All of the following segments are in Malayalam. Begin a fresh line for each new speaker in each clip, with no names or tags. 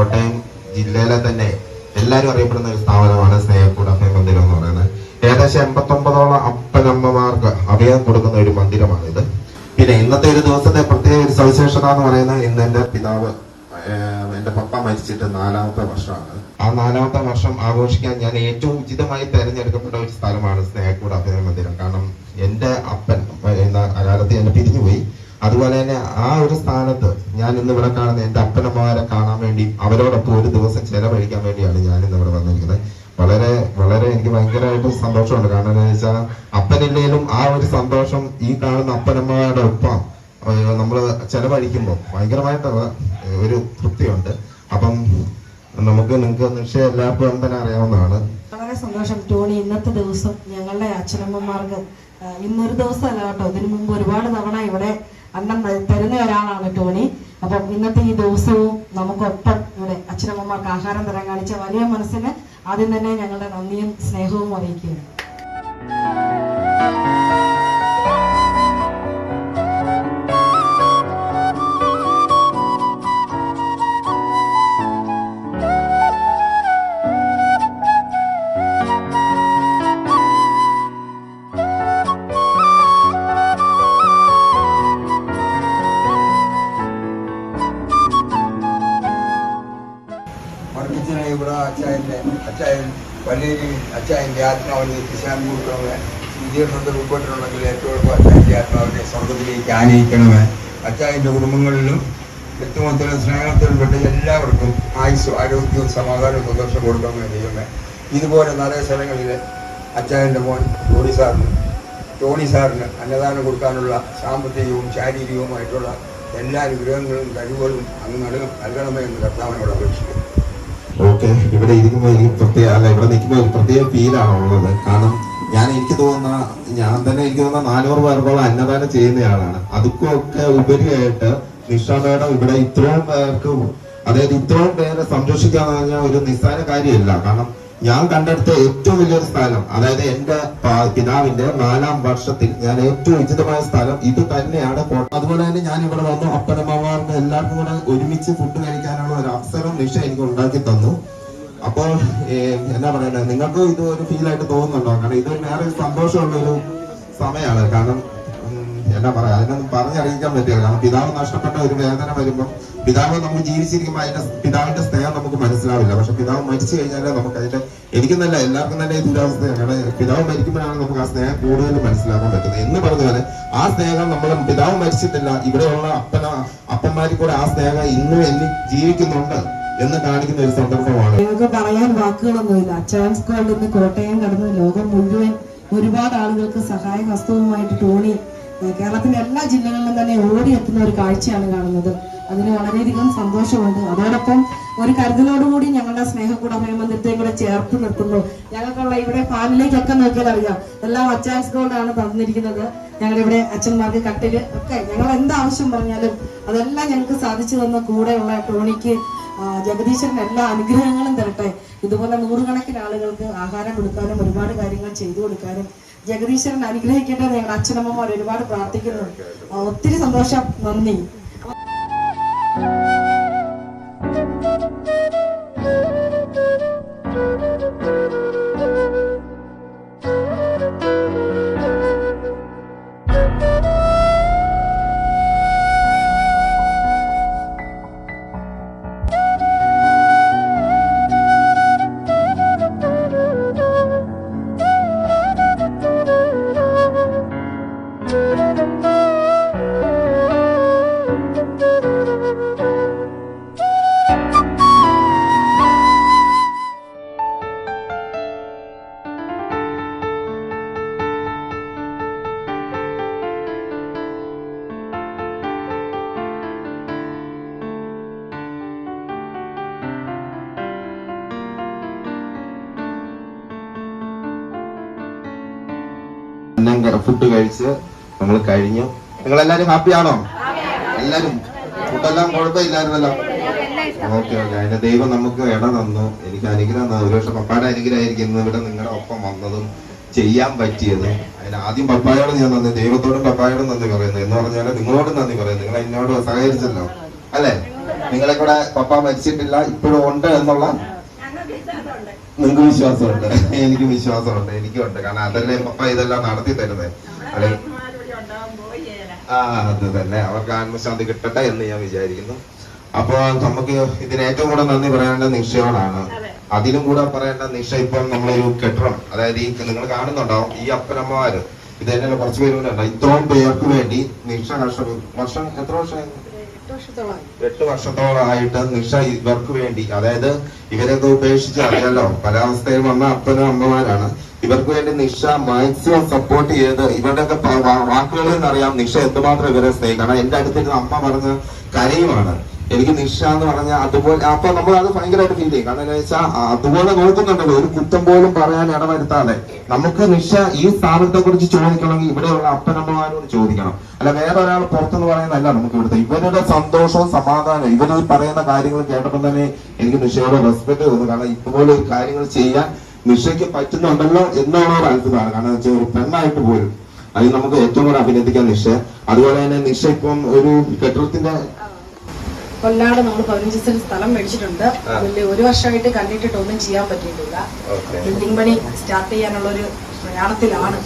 കോട്ടയം ജില്ലയിലെ തന്നെ എല്ലാവരും അറിയപ്പെടുന്ന ഒരു സ്ഥാപനമാണ് സ്നേഹക്കൂട അഭയ മന്ദിരം എന്ന് പറയുന്നത്. ഏകദേശം എൺപത്തൊമ്പതോളം അപ്പനമ്മമാർക്ക് അഭയം കൊടുക്കുന്ന ഒരു മന്ദിരമാണിത്. പിന്നെ ഇന്നത്തെ ഒരു ദിവസത്തെ പ്രത്യേക ഒരു സവിശേഷത എന്ന് പറയുന്നത് ഇന്ന് എന്റെ പിതാവ് എന്റെ പപ്പ മരിച്ചിട്ട് നാലാമത്തെ വർഷമാണ്. ആ നാലാമത്തെ വർഷം ആഘോഷിക്കാൻ ഞാൻ ഏറ്റവും ഉചിതമായി തെരഞ്ഞെടുക്കപ്പെട്ട ഒരു സ്ഥലമാണ് സ്നേഹക്കൂട അഭയ മന്ദിരം. കാരണം എന്റെ അപ്പൻ എന്ന കാലത്ത് എന്നെ പിരിഞ്ഞുപോയി. അതുപോലെ തന്നെ ആ ഒരു സ്ഥാനത്ത് ഞാൻ ഇന്ന് ഇവിടെ കാണുന്ന എന്റെ അപ്പനമ്മമാരെ കാണാൻ വേണ്ടി അവരോടൊപ്പം ഒരു ദിവസം ചെലവഴിക്കാൻ വേണ്ടിയാണ് ഞാൻ ഇന്ന് ഇവിടെ വന്നിരിക്കുന്നത്. വളരെ വളരെ എനിക്ക് ഭയങ്കരമായിട്ട് സന്തോഷമുണ്ട്. കാരണം എന്താ വെച്ചാൽ അപ്പനില്ലേലും ആ ഒരു സന്തോഷം ഈ കാണുന്ന അപ്പനമ്മയുടെ ഒപ്പം നമ്മൾ ചെലവഴിക്കുമ്പോൾ ഭയങ്കരമായിട്ടുള്ള ഒരു തൃപ്തിയുണ്ട്. അപ്പം നമുക്ക് നിങ്ങൾക്ക് നിശ്ചയം എല്ലാവർക്കും തന്നെ അറിയാവുന്നതാണ്.
വളരെ സന്തോഷം. ടോണി ഇന്നത്തെ ദിവസം ഞങ്ങളുടെ അച്ഛനമ്മമാർക്ക് ഇന്നൊരു ദിവസമല്ല കേട്ടോ. ഇതിനു മുമ്പ് ഒരുപാട് തവണ ഇവിടെ അന്നം തരുന്ന ഒരാളാണ് ടോണി. അപ്പം ഇന്നത്തെ ഈ ദിവസവും നമുക്കൊപ്പം ഇവിടെ അച്ഛനമ്മമാർക്ക് ആഹാരം തരാൻ കാണിച്ച വലിയ മനസ്സിന് ആദ്യം തന്നെ ഞങ്ങളുടെ നന്ദിയും സ്നേഹവും അറിയിക്കുകയാണ്.
അച്ചായന്റെ അച്ചായൻ പള്ളിയിൽ അച്ചായന്റെ ആത്മാവിനെ കൊടുക്കണമേ വിജയനന്ദ ഉൾപ്പെട്ടിട്ടുണ്ടെങ്കിൽ ഏറ്റവും എളുപ്പം അച്ചായന്റെ ആത്മാവിനെ സ്വർഗത്തിലേക്ക് ആനയിക്കണമേ. അച്ചായന്റെ കുടുംബങ്ങളിലും വ്യക്തിമത്തിലും സ്നേഹത്തിലും പെട്ട എല്ലാവർക്കും ആയുസ്സും ആരോഗ്യവും സമാധാനവും സന്തോഷം കൊടുക്കണമേ ചെയ്യണമേ ഇതുപോലെ നിറയെ സ്ഥലങ്ങളിൽ അച്ചായന്റെ മോൻ ടോണി സാറിന് ടോണി സാറിന് അന്നദാനം കൊടുക്കാനുള്ള സാമ്പത്തികവും ശാരീരികവുമായിട്ടുള്ള എല്ലാ അനുഗ്രഹങ്ങളും കഴിവുകളും അങ്ങ് നൽക- നൽകണമേ എന്ന് കർത്താവിനോട് അപേക്ഷിക്കുന്നു.
ഓക്കെ ഇവിടെ ഇരിക്കുമ്പോൾ എനിക്ക് പ്രത്യേക അല്ല ഇവിടെ നിൽക്കുമ്പോൾ ഒരു പ്രത്യേക ഫീലാണ് ഉള്ളത്. കാരണം ഞാൻ എനിക്ക് തോന്നുന്ന ഞാൻ തന്നെ എനിക്ക് തോന്നുന്ന നാനൂറ് പേർക്കുള്ള അന്നദാനം ചെയ്യുന്നയാളാണ് അതുക്കൊക്കെ ഉപരിയായിട്ട് നിഷ ഇവിടെ ഇത്രയും പേർക്ക് അതായത് ഇത്രയും പേരെ സംരക്ഷിക്കാന്ന് പറഞ്ഞാൽ ഒരു നിസ്സാര കാര്യമല്ല. കാരണം ഞാൻ കണ്ടെടുത്ത ഏറ്റവും വലിയൊരു സ്ഥലം അതായത് എന്റെ പിതാവിന്റെ നാലാം വർഷത്തിൽ ഞാൻ ഏറ്റവും ഉചിതമായ സ്ഥലം ഇത് തന്നെയാണ് കോട്ട. അതുപോലെ തന്നെ ഞാൻ ഇവിടെ വന്നു അപ്പനമ്മമാർക്ക് എല്ലാവർക്കും കൂടെ ഒരുമിച്ച് ഫുഡ് കഴിക്കാനുള്ള ഒരു അവസരം നിഷ എനിക്ക് ഉണ്ടാക്കി തന്നു. അപ്പോൾ എന്താ എന്നാ നിങ്ങൾക്കും ഇത് ഒരു ഫീൽ ആയിട്ട് തോന്നുന്നുണ്ടോ? കാരണം ഇത് വേറെ സന്തോഷമുള്ള ഒരു സമയമാണ്. കാരണം എന്നാ പറയാ? അതിനൊന്നും പറഞ്ഞറിയിക്കാൻ പറ്റില്ല. കാരണം പിതാവ് നഷ്ടപ്പെട്ട ഒരു വേദന വരുമ്പോൾ പിതാവ് നമ്മൾ ജീവിച്ചിരിക്കുമ്പോൾ അതിന്റെ പിതാവിന്റെ സ്നേഹം നമുക്ക് മനസ്സിലാവില്ല. പക്ഷെ പിതാവ് മരിച്ചു കഴിഞ്ഞാലേ നമുക്ക് അതിന്റെ എനിക്കെന്നല്ല എല്ലാവർക്കും തന്നെ ഈ ദുരവസ്ഥയാണ് കാരണം പിതാവ് മരിക്കുമ്പോഴാണ് നമുക്ക് ആ സ്നേഹം കൂടുതൽ മനസ്സിലാക്കാൻ പറ്റുന്നത്. എന്ന് പറഞ്ഞ പോലെ ആ സ്നേഹം നമ്മൾ പിതാവ് മരിച്ചിട്ടില്ല. ഇവിടെയുള്ള അപ്പന അപ്പന്മാരിൽ കൂടെ ആ സ്നേഹം ഇന്നും എന്നും ജീവിക്കുന്നുണ്ട് എന്ന് കാണിക്കുന്ന ഒരു സന്ദർഭമാണ്.
പറയാൻ വാക്കുകളൊന്നുമില്ല അച്ചാൻ സ്ക്വാഡിൽ നിന്ന് കോട്ടയം കടന്ന് ലോകം മുഴുവൻ ഒരുപാട് ആളുകൾക്ക് സഹായ ഹസ്തവുമായിട്ട് ടോണി കേരളത്തിന്റെ എല്ലാ ജില്ലകളിലും തന്നെ ഓടിയെത്തുന്ന ഒരു കാഴ്ചയാണ് കാണുന്നത്. അതിന് വളരെയധികം സന്തോഷമുണ്ട്. അതോടൊപ്പം ഒരു കരുതലോടുകൂടി ഞങ്ങളുടെ സ്നേഹക്കൂട മന്ദിരത്തെ കൂടെ ചേർത്ത് നിർത്തുന്നു. ഞങ്ങൾക്കുള്ള ഇവിടെ പാലിലേക്കൊക്കെ നോക്കിയാൽ അറിയാം. എല്ലാം അച്ചാൻസ് ഗോൾഡാണ് തന്നിരിക്കുന്നത്. ഞങ്ങളുടെ ഇവിടെ അച്ഛന്മാർക്ക് കട്ടിൽ ഒക്കെ ഞങ്ങൾ എന്താവശ്യം പറഞ്ഞാലും അതെല്ലാം ഞങ്ങൾക്ക് സാധിച്ചു തന്ന കൂടെയുള്ള ടോണിക്ക് ജഗദീശ്വരൻ എല്ലാ അനുഗ്രഹങ്ങളും തരട്ടെ. ഇതുപോലെ നൂറുകണക്കിന് ആളുകൾക്ക് ആഹാരം കൊടുക്കാനും ഒരുപാട് കാര്യങ്ങൾ ചെയ്തു കൊടുക്കാനും ജഗദീശ്വരൻ അനുഗ്രഹിക്കട്ടെ എന്ന് ഞങ്ങളുടെ അച്ഛനമ്മമാർ ഒരുപാട് പ്രാർത്ഥിക്കുന്നു ഒത്തിരി സന്തോഷം. നന്ദി.
ഫുഡ് കഴിച്ച് നമ്മൾ കഴിഞ്ഞു. നിങ്ങൾ എല്ലാരും ഹാപ്പി ആണോ? എല്ലാരും. ഫുഡെല്ലാം കുഴപ്പമില്ലായിരുന്നല്ലോ. ഓക്കെ ഓക്കെ അതിന്റെ ദൈവം നമുക്ക് ഇട തന്നു. എനിക്ക് അനുഗ്രഹം തന്നു. ഒരുപക്ഷെ പപ്പായുടെ അനുഗ്രഹമായിരിക്കും ഇവിടെ നിങ്ങളുടെ ഒപ്പം വന്നതും ചെയ്യാൻ പറ്റിയത്. അതിന് ആദ്യം പപ്പായോട് ഞാൻ നന്ദി ദൈവത്തോടും പപ്പായോടും നന്ദി പറയുന്നു. എന്ന് പറഞ്ഞാൽ നിങ്ങളോടും നന്ദി പറയുന്നു. നിങ്ങൾ എന്നോട് സഹകരിച്ചല്ലോ. അല്ലേ? നിങ്ങളെ കൂടെ പപ്പ മരിച്ചിട്ടില്ല ഇപ്പോഴും ഉണ്ട് എന്നുള്ള നിങ്ങൾക്ക് വിശ്വാസമുണ്ട്. എനിക്ക് വിശ്വാസമുണ്ട് എനിക്കും ഉണ്ട്. കാരണം അതല്ലേ പപ്പ ഇതെല്ലാം നടത്തി തരുന്നത് അല്ലെ? ആ അത് തന്നെ. അവർക്ക് ആത്മശാന്തി കിട്ടട്ടെ എന്ന് ഞാൻ വിചാരിക്കുന്നു. അപ്പൊ നമുക്ക് ഇതിന് ഏറ്റവും കൂടെ നന്ദി പറയേണ്ട നിക്ഷയോടാണ് അതിലും കൂടെ പറയേണ്ട നിക്ഷ ഇപ്പം നമ്മളൊരു കെട്ടിടം. അതായത് ഈ നിങ്ങൾ കാണുന്നുണ്ടാവും ഈ അപ്പനമ്മമാര്. ഇത് തന്നെ കുറച്ച് പേര് കൂടെ ഉണ്ട് ഇത്രയും പേർക്ക് വേണ്ടി നിക്ഷ കർഷക വർഷം എത്ര വർഷം എട്ട് വർഷത്തോളമായിട്ട് നിഷ ഇവർക്ക് വേണ്ടി അതായത് ഇവരൊക്കെ ഉപേക്ഷിച്ച് അറിയാലോ പല അവസ്ഥയിൽ വന്ന അപ്പനും അമ്മമാരാണ്. ഇവർക്ക് വേണ്ടി നിഷ മാക്സിമം സപ്പോർട്ട് ചെയ്ത് ഇവരുടെയൊക്കെ വാക്കുകളിൽ നിന്നറിയാം നിഷ എന്തുമാത്രം ഇവരെ സ്നേഹിക്കണം. എന്റെ അടുത്തിരുന്ന് അമ്മ പറഞ്ഞ കരയുമാണ്. എനിക്ക് നിഷ എന്ന് പറഞ്ഞ അതുപോലെ അപ്പൊ നമ്മൾ അത് ഭയങ്കരമായിട്ട് ഫീൽ ചെയ്യും. കാരണം എന്താ വെച്ചാൽ അതുപോലെ നോക്കുന്നുണ്ടല്ലോ ഒരു കുറ്റം പോലും പറയാൻ ഇടവരുത്താതെ. നമുക്ക് നിഷ ഈ സ്ഥാപനത്തെ കുറിച്ച് ചോദിക്കണമെങ്കിൽ ഇവിടെയുള്ള അപ്പനമ്മമാരോട് ചോദിക്കണം. അല്ല വേറെ ഒരാൾ പുറത്തുനിന്ന് പറയുന്നതല്ല നമുക്ക് ഇവിടുത്തെ. ഇവരുടെ സന്തോഷവും സമാധാനവും ഇവർ ഈ പറയുന്ന കാര്യങ്ങൾ കേട്ടപ്പോൾ തന്നെ എനിക്ക് നിഷയോട് റെസ്പെക്ട് തോന്നുന്നു കാരണം ഇതുപോലെ കാര്യങ്ങൾ ചെയ്യാൻ നിഷയ്ക്ക് പറ്റുന്നുണ്ടല്ലോ എന്നുള്ള ഒരു അത്ഭുതമാണ് കാരണം വെച്ചാൽ ഒരു പെണ്ണായിട്ട് പോലും അതിൽ നമുക്ക് ഏറ്റവും കൂടുതൽ അഭിനന്ദിക്കാൻ നിഷ. അതുപോലെ തന്നെ നിഷ ഇപ്പം ഒരു കെട്ടിടത്തിന്റെ
കൊല്ലാട് നമ്മൾ പതിനഞ്ച് സെന്റ് സ്ഥലം മേടിച്ചിട്ടുണ്ട്. അതിൽ ഒരു വർഷമായിട്ട് കണ്ടിട്ടിട്ട് ഒന്നും ചെയ്യാൻ പറ്റിയിട്ടില്ല. ബിൽഡിംഗ് പണി സ്റ്റാർട്ട് ചെയ്യാനുള്ള ഒരു പ്രയാണത്തിലാണ്.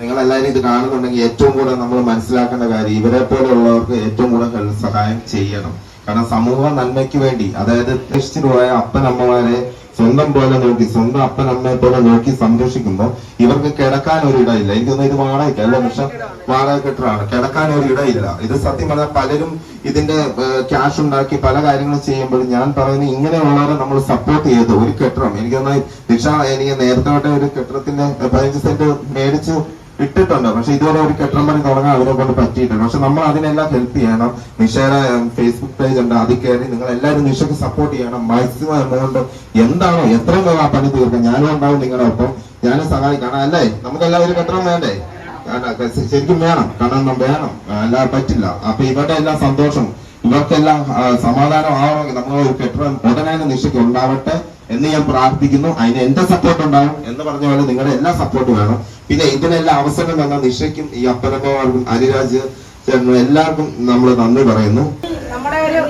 നിങ്ങൾ എല്ലാവരും ഇത് കാണുന്നുണ്ടെങ്കിൽ ഏറ്റവും കൂടുതൽ നമ്മൾ മനസ്സിലാക്കേണ്ട കാര്യം ഇവരെ പോലെയുള്ളവർക്ക് ഏറ്റവും കൂടുതൽ സഹായം ചെയ്യണം. കാരണം സമൂഹ നന്മയ്ക്ക് വേണ്ടി അതായത് ഉപേക്ഷിച്ചിട്ട് പോയ അപ്പനമ്മമാരെ സ്വന്തം പോലെ നോക്കി സ്വന്തം അപ്പനമ്മയെ പോലെ നോക്കി സംരക്ഷിക്കുമ്പോൾ ഇവർക്ക് കിടക്കാൻ ഒരു ഇടയില്ല. എനിക്കൊന്നും ഇത് വാടകയ്ക്ക് അല്ല പക്ഷെ വാടക കെട്ടറാണ് കിടക്കാൻ ഒരു ഇടയില്ല. ഇത് സത്യം പറഞ്ഞാൽ പലരും ഇതിന്റെ ക്യാഷ് ഉണ്ടാക്കി പല കാര്യങ്ങളും ചെയ്യുമ്പോൾ ഞാൻ പറയുന്നത് ഇങ്ങനെയുള്ളവരെ നമ്മൾ സപ്പോർട്ട് ചെയ്ത് ഒരു കെട്ടിടം. എനിക്ക് നന്നായി ദിക്ഷ എനിക്ക് നേരത്തെ തൊട്ടേ ഒരു കെട്ടിടത്തിന്റെ പതിനഞ്ച് സെന്റ് മേടിച്ച് ഇട്ടിട്ടുണ്ട്. പക്ഷെ ഇതുവരെ ഒരു കെട്ടിടം പണി തുടങ്ങാൻ അവരെ കൊണ്ട് പറ്റിയിട്ടുണ്ട് പക്ഷെ നമ്മൾ അതിനെല്ലാം ഹെൽപ്പ് ചെയ്യണം. നിഷയുടെ ഫേസ്ബുക്ക് പേജ് ഉണ്ട്. അതിൽ കയറി നിങ്ങൾ എല്ലാവരും നിഷയ്ക്ക് സപ്പോർട്ട് ചെയ്യണം. മാക്സിമം എമൗണ്ട് എന്താണോ എത്രയും വേഗം ആ പണി തീർക്കാം. ഞാനും ഉണ്ടാവും നിങ്ങളുടെ ഒപ്പം. ഞാനും സഹായിക്കണം അല്ലേ? നമുക്കെല്ലാം ഒരു കെട്ടിടം വേണ്ടേ? ശരിക്കും വേണം. കാരണം വേണം. അല്ലാതെ പറ്റില്ല. അപ്പൊ ഇവരുടെ എല്ലാം സന്തോഷം ഇവർക്കെല്ലാം സമാധാനം ആവണമെങ്കിൽ നമ്മൾ ഒരു കെട്ടിടം ഉടനെ തന്നെ നിഷയ്ക്ക് ഉണ്ടാവട്ടെ എന്ന് ഞാൻ പ്രാർത്ഥിക്കുന്നു. അതിന് എന്റെ സപ്പോർട്ട് ഉണ്ടാവും എന്ന് പറഞ്ഞ പോലെ നിങ്ങളുടെ എല്ലാ സപ്പോർട്ടും വേണം. പിന്നെ ഇതിനെല്ലാം അവസരം തന്ന നിശയ്ക്കും ഈ അപ്പനമ്മമാർക്കും അരിരാജ് എല്ലാവർക്കും നമ്മൾ നന്ദി പറയുന്നു.
നമ്മുടെ ഒരു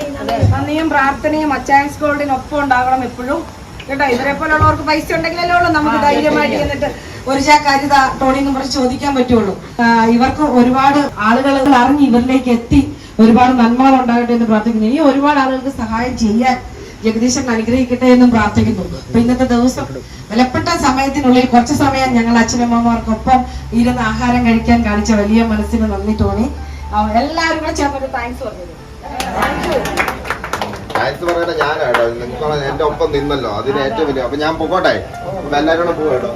നന്ദിയും പ്രാർത്ഥനയും അച്ചായൻസ് ഗോൾഡിനൊപ്പം ഉണ്ടാകണം എപ്പോഴും. കേട്ടോ ഇവരെ പോലുള്ളവർക്ക് പൈസ ഉണ്ടെങ്കിലല്ലേ ഉള്ളൂ നമുക്ക് ധൈര്യമായിട്ട് എന്നിട്ട് ഒരു ചാക്ക് അരിത ടോണിന്ന് പറഞ്ഞ് ചോദിക്കാൻ പറ്റുള്ളൂ. ഇവർക്ക് ഒരുപാട് ആളുകൾ അറിഞ്ഞ് ഇവരിലേക്ക് എത്തി ഒരുപാട് നന്മകൾ ഉണ്ടാകട്ടെ എന്ന് പ്രാർത്ഥിക്കുന്നു. ഇനി ഒരുപാട് ആളുകൾക്ക് സഹായം ചെയ്യാൻ ജഗദീശൻ അനുഗ്രഹിക്കട്ടെ എന്നും പ്രാർത്ഥിക്കുന്നു. അപ്പൊ ഇന്നത്തെ ദിവസം വിലപ്പെട്ട സമയത്തിനുള്ളിൽ കുറച്ച് സമയം ഞങ്ങൾ അച്ഛനമ്മമാർക്കൊപ്പം ഇരുന്ന് ആഹാരം കഴിക്കാൻ കാണിച്ച വലിയ മനസ്സിന് നന്ദി ആ, എല്ലാവരും കൂടെ ചേർന്നൊരു താങ്ക്സ് പറഞ്ഞത്
താങ്ക്സ് പറയുന്ന ഞാനാട്ടോ നിങ്ങൾ എന്റെ ഒപ്പം നിന്നല്ലോ. അതിന് ഏറ്റവും വലിയ അപ്പൊ ഞാൻ പോകട്ടെ? അപ്പൊ എല്ലാരും കൂടെ പോകട്ടോ.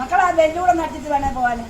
മക്കളെ ആ ബെല്ലൂടെ നട്ടിട്ട് വേണേ പോവാന്.